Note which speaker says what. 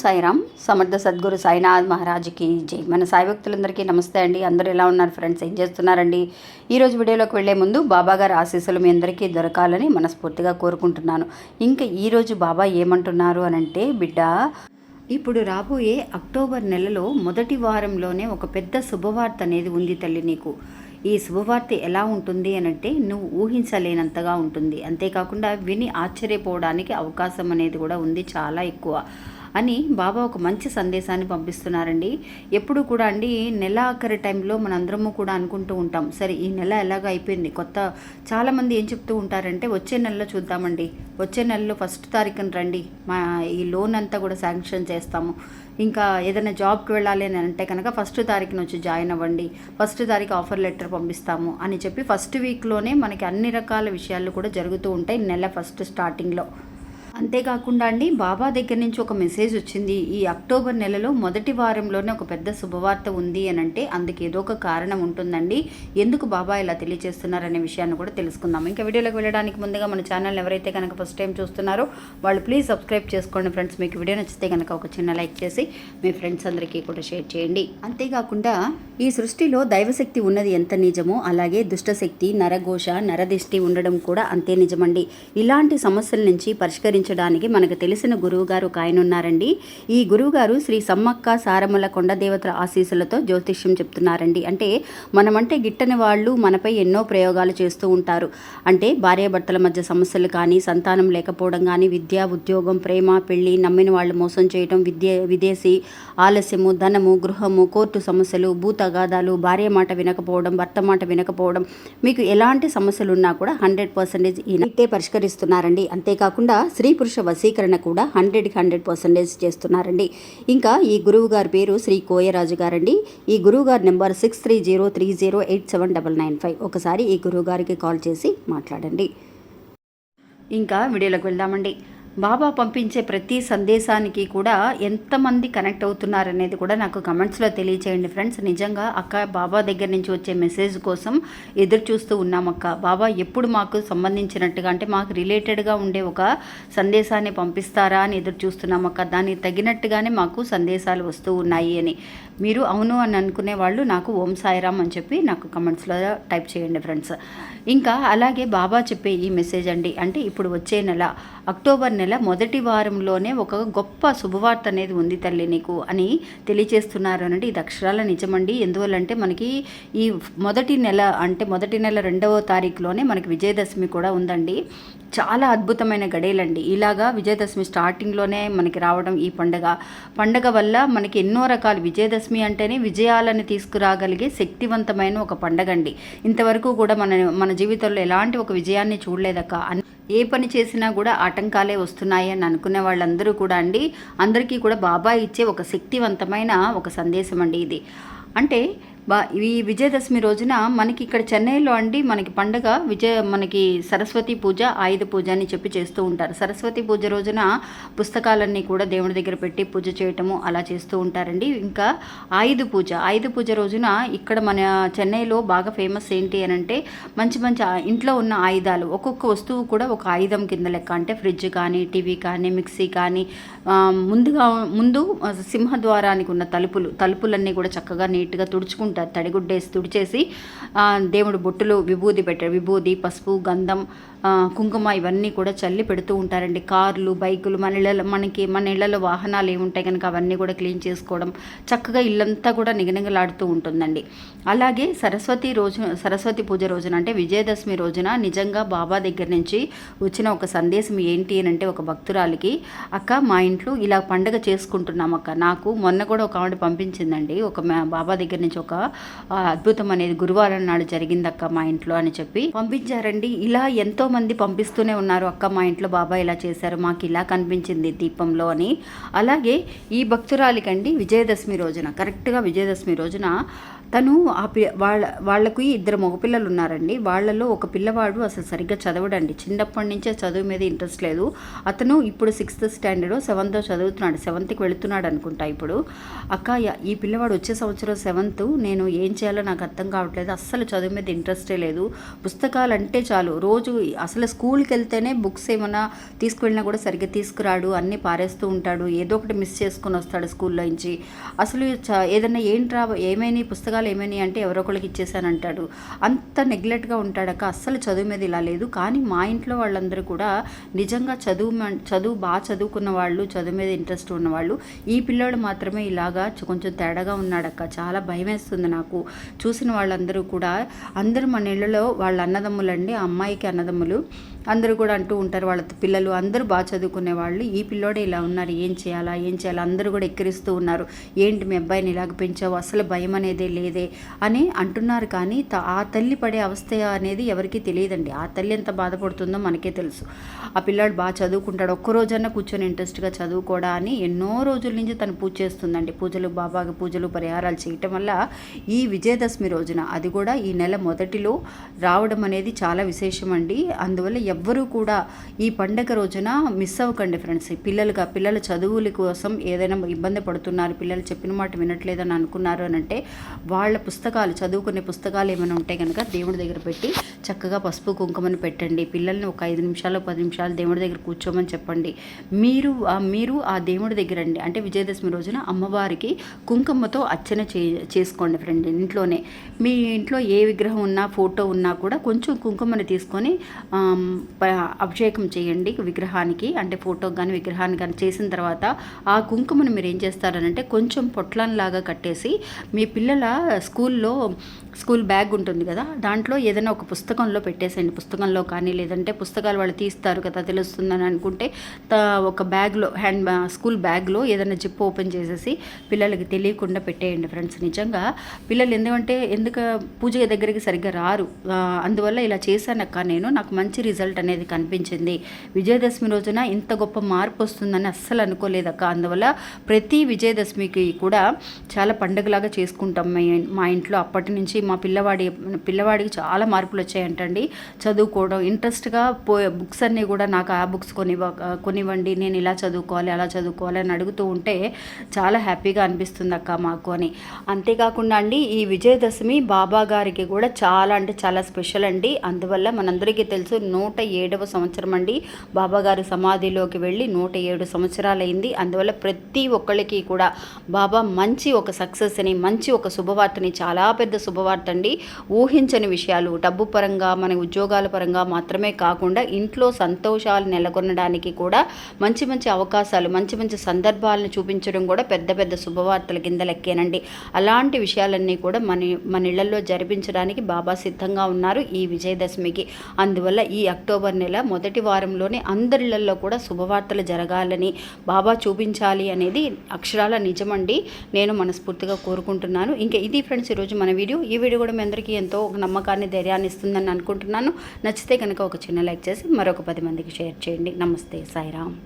Speaker 1: సాయిరామ్ సమర్థ సద్గురు సాయినాథ్ మహారాజుకి జై. మన సాయి భక్తులందరికీ నమస్తే అండి. అందరూ ఎలా ఉన్నారు ఫ్రెండ్స్? ఏం చేస్తున్నారండి? ఈరోజు వీడియోలోకి వెళ్ళే ముందు బాబా గారి ఆశీస్సులు మీ అందరికీ దొరకాలని మనస్ఫూర్తిగా కోరుకుంటున్నాను. ఇంకా ఈరోజు బాబా ఏమంటున్నారు అని అంటే బిడ్డ ఇప్పుడు రాబోయే అక్టోబర్ నెలలో మొదటి వారంలోనే ఒక పెద్ద శుభవార్త అనేది ఉంది తల్లి నీకు. ఈ శుభవార్త ఎలా ఉంటుంది అని అంటే నువ్వు ఊహించలేనంతగా ఉంటుంది. అంతేకాకుండా విని ఆశ్చర్యపోవడానికి అవకాశం అనేది కూడా ఉంది చాలా ఎక్కువ. అని బాబా ఒక మంచి సందేశాన్ని పంపిస్తున్నారండి. ఎప్పుడు కూడా అండి నెల ఆఖరి టైంలో మనందరము కూడా అనుకుంటూ ఉంటాం. సరే ఈ నెల ఎలాగ అయిపోయింది? కొత్త చాలామంది ఏం చెప్తూ ఉంటారంటే వచ్చే నెలలో చూద్దామండి. వచ్చే నెలలో ఫస్ట్ తారీఖున రండి. మా ఈ లోన్ అంతా కూడా శాంక్షన్ చేస్తాము. ఇంకా ఏదైనా జాబ్కి వెళ్ళాలి అని అంటే కనుక ఫస్ట్ తారీఖున వచ్చి జాయిన్ అవ్వండి. ఫస్ట్ తారీఖు ఆఫర్ లెటర్ పంపిస్తాము అని చెప్పి ఫస్ట్ వీక్లోనే మనకి అన్ని రకాల విషయాలు కూడా జరుగుతూ ఉంటాయి నెల ఫస్ట్ స్టార్టింగ్లో. అంతేకాకుండా అండి బాబా దగ్గర నుంచి ఒక మెసేజ్ వచ్చింది. ఈ అక్టోబర్ నెలలో మొదటి వారంలోనే ఒక పెద్ద శుభవార్త ఉంది అని అంటే అందుకు ఏదో ఒక కారణం ఉంటుందండి. ఎందుకు బాబా ఇలా తెలియజేస్తున్నారనే విషయాన్ని కూడా తెలుసుకుందాం. ఇంకా వీడియోలోకి వెళ్ళడానికి ముందుగా మన ఛానల్ ఎవరైతే కనుక ఫస్ట్ టైం చూస్తున్నారో వాళ్ళు ప్లీజ్ సబ్స్క్రైబ్ చేసుకోండి ఫ్రెండ్స్ మీకు వీడియో నచ్చితే కనుక ఒక చిన్న లైక్ చేసి మీ ఫ్రెండ్స్ అందరికీ కూడా షేర్ చేయండి. అంతేకాకుండా ఈ సృష్టిలో దైవశక్తి ఉన్నది ఎంత నిజమో అలాగే దుష్టశక్తి నరఘోష నరదిష్టి ఉండడం కూడా అంతే నిజమండి. ఇలాంటి సమస్యల నుంచి అందించడానికి మనకు తెలిసిన గురువు గారు ఒక ఆయన ఉన్నారండి. ఈ గురువు గారు శ్రీ సమ్మక్క సారముల కొండ దేవతల ఆశీస్సులతో జ్యోతిష్యం చెప్తున్నారండి. అంటే మనమంటే గిట్టని వాళ్ళు మనపై ఎన్నో ప్రయోగాలు చేస్తూ ఉంటారు. అంటే భార్యాభర్తల మధ్య సమస్యలు కానీ సంతానం లేకపోవడం కానీ విద్య ఉద్యోగం ప్రేమ పెళ్ళి నమ్మిన వాళ్ళు మోసం చేయడం విద్య విదేశీ ఆలస్యము ధనము గృహము కోర్టు సమస్యలు భూతగాదాలు భార్య మాట వినకపోవడం భర్త మాట వినకపోవడం మీకు ఎలాంటి సమస్యలు ఉన్నా కూడా హండ్రెడ్ పర్సెంటేజ్ ఈయనైతే పరిష్కరిస్తున్నారండి. అంతేకాకుండా శ్రీ పురుష వశీకరణ కూడా హండ్రెడ్కి హండ్రెడ్ పర్సెంటేజ్ చేస్తున్నారండి. ఇంకా ఈ గురువు గారి పేరు శ్రీ కోయరాజు గారండి. ఈ గురువు గారి number six three zero three zero eight seven double nine five. ఒకసారి ఈ గురువు గారికి కాల్ చేసి మాట్లాడండి. ఇంకా వీడియోలోకి వెళ్దామండి. బాబా పంపించే ప్రతి సందేశానికి కూడా ఎంతమంది కనెక్ట్ అవుతున్నారనేది కూడా నాకు కమెంట్స్లో తెలియచేయండి ఫ్రెండ్స్. నిజంగా అక్క బాబా దగ్గర నుంచి వచ్చే మెసేజ్ కోసం ఎదురు చూస్తూ ఉన్నాం అక్క. బాబా ఎప్పుడు మాకు సంబంధించినట్టుగా అంటే మాకు రిలేటెడ్గా ఉండే ఒక సందేశాన్ని పంపిస్తారా అని ఎదురు చూస్తున్నామక్క దానికి తగినట్టుగానే మాకు సందేశాలు వస్తూ ఉన్నాయి అని. మీరు అవును అని అనుకునే వాళ్ళు నాకు ఓం సాయిరామ్ అని చెప్పి నాకు కమెంట్స్లో టైప్ చేయండి ఫ్రెండ్స్. ఇంకా అలాగే బాబా చెప్పే ఈ మెసేజ్ అండి. అంటే ఇప్పుడు వచ్చే నెల అక్టోబర్ నెల మొదటి వారంలోనే ఒక గొప్ప శుభవార్త అనేది ఉంది తల్లి నీకు అని తెలియజేస్తున్నారు అనంటే ఇది అక్షరాల నిజమండి. ఎందువల్లంటే మనకి ఈ మొదటి నెల అంటే మొదటి నెల రెండవ తారీఖులోనే మనకి విజయదశమి కూడా ఉందండి. చాలా అద్భుతమైన గడేలండి. ఇలాగా విజయదశమి స్టార్టింగ్లోనే మనకి రావడం ఈ పండగ. పండగ వల్ల మనకి ఎన్నో రకాల విజయదశమి అంటేనే విజయాలను తీసుకురాగలిగే శక్తివంతమైన ఒక పండగ అండి ఇంతవరకు కూడా మన మన జీవితంలో ఎలాంటి ఒక విజయాన్ని చూడలేదక్క. ఏ పని చేసినా కూడా ఆటంకాలే వస్తున్నాయి అని అనుకునే వాళ్ళందరూ కూడా అండి. అందరికీ కూడా బాబా ఇచ్చే ఒక శక్తివంతమైన ఒక సందేశం అండి ఇది. అంటే ఈ విజయదశమి రోజున మనకి ఇక్కడ చెన్నైలో అండి మనకి పండగ విజయ మనకి సరస్వతి పూజ ఆయుధ పూజ అని చెప్పి చేస్తూ ఉంటారు. సరస్వతి పూజ రోజున పుస్తకాలన్నీ కూడా దేవుడి దగ్గర పెట్టి పూజ చేయటము అలా చేస్తూ ఉంటారండి. ఇంకా ఆయుధ పూజ ఆయుధ పూజ రోజున ఇక్కడ మన చెన్నైలో బాగా ఫేమస్ ఏంటి అని అంటే మంచి మంచి ఇంట్లో ఉన్న ఆయుధాలు ఒక్కొక్క వస్తువు కూడా ఒక ఆయుధం కింద లెక్క అంటే ఫ్రిడ్జ్ కానీ టీవీ కానీ మిక్సీ కానీ ముందుగా ముందు సింహద్వారానికి ఉన్న తలుపులు తలుపులన్నీ కూడా చక్కగా నీట్గా తుడుచుకుంటారు. తడిగుడ్డేసి తుడిచేసి దేవుడు బొట్టులు విభూది పెట్టారు విభూది పసుపు గంధం కుంకుమ ఇవన్నీ కూడా చల్లి పెడుతూ ఉంటారండి. కార్లు బైకులు మన ఇళ్ళలో మనకి మన ఇళ్ళలో వాహనాలు ఏముంటాయి కనుక అవన్నీ కూడా క్లీన్ చేసుకోవడం చక్కగా ఇల్లంతా కూడా నిగనిగలాడుతూ ఉంటుందండి. అలాగే సరస్వతి రోజు సరస్వతి పూజ రోజున అంటే విజయదశమి రోజున నిజంగా బాబా దగ్గర నుంచి వచ్చిన ఒక సందేశం ఏంటి అని అంటే ఒక భక్తురాలికి అక్క మా ఇంట్లో ఇలా పండగ చేసుకుంటున్నాం అక్క. నాకు మొన్న కూడా ఒక ఆవిడ పంపించిందండి. ఒక బాబా దగ్గర నుంచి ఒక అద్భుతం అనేది గురువారం నాడు జరిగిందక్క మా ఇంట్లో అని చెప్పి పంపించారండి. ఇలా ఎంతో మంది పంపిస్తూనే ఉన్నారు అక్క మా ఇంట్లో బాబా ఇలా చేశారు మాకు ఇలా కనిపించింది దీపంలో అని. అలాగే ఈ భక్తురాలికండి విజయదశమి రోజున కరెక్ట్గా విజయదశమి రోజున తను ఆ పి వాళ్ళ వాళ్ళకి ఇద్దరు మగపిల్లలు ఉన్నారండి వాళ్ళలో ఒక పిల్లవాడు అసలు సరిగ్గా చదవడండి. చిన్నప్పటి నుంచే చదువు మీద ఇంట్రెస్ట్ లేదు. అతను ఇప్పుడు సిక్స్త్ స్టాండర్డ్ సెవెంత్ చదువుతున్నాడు సెవెంత్కి వెళుతున్నాడు అనుకుంటా ఇప్పుడు. అక్క ఈ పిల్లవాడు వచ్చే సంవత్సరం సెవెంత్ నేను ఏం చేయాలో నాకు అర్థం కావట్లేదు. అస్సలు చదువు మీద ఇంట్రెస్టే లేదు. పుస్తకాలు అంటే చాలు రోజు అసలు స్కూల్కి వెళ్తేనే బుక్స్ ఏమైనా తీసుకువెళ్ళినా కూడా సరిగ్గా తీసుకురాడు అన్నీ పారేస్తూ ఉంటాడు ఏదో ఒకటి మిస్ చేసుకుని వస్తాడు స్కూల్లో నుంచి. అసలు చ- ఏదైనా ఏంట్రా ఏమైనా పుస్తకాలు ఏమైనా అంటే ఎవరో ఒకరికి ఇచ్చేసానంటాడు అంత నెగ్లెక్ట్గా ఉంటాడక అస్సలు చదువు మీద ఇలా లేదు. కానీ మా ఇంట్లో వాళ్ళందరూ కూడా నిజంగా చదువు చదువు బాగా చదువుకున్న వాళ్ళు చదువు మీద ఇంట్రెస్ట్ ఉన్నవాళ్ళు ఈ పిల్లోడు మాత్రమే ఇలాగా కొంచెం తేడాగా ఉన్నాడక్క. చాలా భయం వేస్తుంది నాకు. చూసిన వాళ్ళందరూ కూడా అందరూ మన ఇళ్ళలో వాళ్ళ అన్నదమ్ములండి ఆ అమ్మాయికి అన్నదమ్ములు పూలు అందరూ కూడా అంటూ ఉంటారు వాళ్ళ పిల్లలు అందరూ బాగా చదువుకునే వాళ్ళు ఈ పిల్లోడే ఇలా ఉన్నారు ఏం చేయాలా ఏం చేయాలా అందరూ కూడా ఎక్కిరిస్తూ ఉన్నారు. ఏంటి మీ అబ్బాయిని ఇలాగ పెంచావు అసలు భయం అనేదే లేదే అని అంటున్నారు. కానీ ఆ తల్లి పడే అవస్థ అనేది ఎవరికీ తెలియదండి. ఆ తల్లి ఎంత బాధపడుతుందో మనకే తెలుసు. ఆ పిల్లాడు బాగా చదువుకుంటాడు ఒక్క రోజన్నా కూర్చొని ఇంట్రెస్ట్గా చదువుకోడా అని ఎన్నో రోజుల నుంచి తను పూజ చేస్తుందండి. పూజలు బాబాకి పూజలు పరిహారాలు చేయటం వల్ల ఈ విజయదశమి రోజున అది కూడా ఈ నెల మొదటిలో రావడం అనేది చాలా విశేషం అండి అందువల్ల ఎవ్వరూ కూడా ఈ పండగ రోజున మిస్ అవ్వకండి ఫ్రెండ్స్ పిల్లలుగా పిల్లల చదువుల కోసం ఏదైనా ఇబ్బంది పడుతున్నారు పిల్లలు చెప్పిన మాట వినట్లేదని అనుకున్నారు అని అంటే వాళ్ళ పుస్తకాలు చదువుకునే పుస్తకాలు ఏమైనా ఉంటే కనుక దేవుడి దగ్గర పెట్టి చక్కగా పసుపు కుంకుమని పెట్టండి. పిల్లల్ని ఒక ఐదు నిమిషాలు పది నిమిషాలు దేవుడి దగ్గర కూర్చోమని చెప్పండి. మీరు మీరు ఆ దేవుడి దగ్గర అండి అంటే విజయదశమి రోజున అమ్మవారికి కుంకుమతో అర్చన చే చేసుకోండి ఫ్రెండ్ ఇంట్లోనే మీ ఇంట్లో ఏ విగ్రహం ఉన్నా ఫోటో ఉన్నా కూడా కొంచెం కుంకుమని తీసుకొని అభిషేకం చేయండి విగ్రహానికి. అంటే ఫోటోకి కానీ విగ్రహానికి కానీ చేసిన తర్వాత ఆ కుంకుమను మీరు ఏం చేస్తారనంటే కొంచెం పొట్లంలాగా కట్టేసి మీ పిల్లల స్కూల్లో స్కూల్ బ్యాగ్ ఉంటుంది కదా దాంట్లో ఏదైనా ఒక పుస్తకంలో పెట్టేసేయండి. పుస్తకంలో కానీ లేదంటే పుస్తకాలు వాళ్ళు తీస్తారు కదా తెలుస్తుందని అనుకుంటే ఒక బ్యాగ్లో హ్యాండ్ స్కూల్ బ్యాగ్లో ఏదైనా జిప్ ఓపెన్ చేసేసి పిల్లలకి తెలియకుండా పెట్టేయండి ఫ్రెండ్స్. నిజంగా పిల్లలు ఎందుకంటే ఎందుకు పూజ దగ్గరికి సరిగ్గా రారు. అందువల్ల ఇలా చేశానక్క నేను. నాకు మంచి రిజల్ట్ అనేది కనిపించింది. విజయదశమి రోజున ఇంత గొప్ప మార్పు వస్తుందని అస్సలు అనుకోలేదక్క అందువల్ల ప్రతి విజయదశమికి కూడా చాలా పండుగలాగా చేసుకుంటాం. మా మా ఇంట్లో అప్పటి నుంచి మా పిల్లవాడి పిల్లవాడికి చాలా మార్పులు వచ్చాయంటండి. చదువుకోవడం ఇంట్రెస్ట్గా పో బుక్స్ అన్నీ కూడా నాకు ఆ బుక్స్ కొనివ్వ కొనివ్వండి నేను ఇలా చదువుకోవాలి అలా చదువుకోవాలి అని అడుగుతూ ఉంటే చాలా హ్యాపీగా అనిపిస్తుంది అక్క మాకు అని. అంతేకాకుండా అండి ఈ విజయదశమి బాబా గారికి కూడా చాలా అంటే చాలా స్పెషల్ అండి. అందువల్ల మనందరికీ తెలుసు నూట ఏడవ సంవత్సరం అండి. బాబాగారు సమాధిలోకి వెళ్ళి నూట ఏడు సంవత్సరాలైంది. అందువల్ల ప్రతి ఒక్కళ్ళకి కూడా బాబా మంచి ఒక సక్సెస్ని మంచి ఒక శుభవార్తని చాలా పెద్ద శుభవార్త అండి ఊహించని విషయాలు డబ్బు పరంగా మన ఉద్యోగాల పరంగా మాత్రమే కాకుండా ఇంట్లో సంతోషాలు నెలకొనడానికి కూడా మంచి మంచి అవకాశాలు మంచి మంచి సందర్భాలను చూపించడం కూడా పెద్ద పెద్ద శుభవార్తల కింద లెక్కేనండి. అలాంటి విషయాలన్నీ కూడా మన మన ఇళ్ళలో జరిపించడానికి బాబా సిద్ధంగా ఉన్నారు ఈ విజయదశమికి. అందువల్ల ఈ అక్టోబర్ నెల మొదటి వారంలోనే అందరిళ్ళలో కూడా శుభవార్తలు జరగాలని బాబా చూపించాలి అనేది అక్షరాల నిజమండి. నేను మనస్ఫూర్తిగా కోరుకుంటున్నాను. ఇంకా ఇది ఫ్రెండ్స్ ఈరోజు మన వీడియో. ఈ వీడియో కూడా మీ అందరికీ ఎంతో ఒక నమ్మకాన్ని ధైర్యాన్ని ఇస్తుందని అనుకుంటున్నాను. నచ్చితే కనుక ఒక చిన్న లైక్ చేసి మరొక పది మందికి షేర్ చేయండి. నమస్తే సాయిరామ్.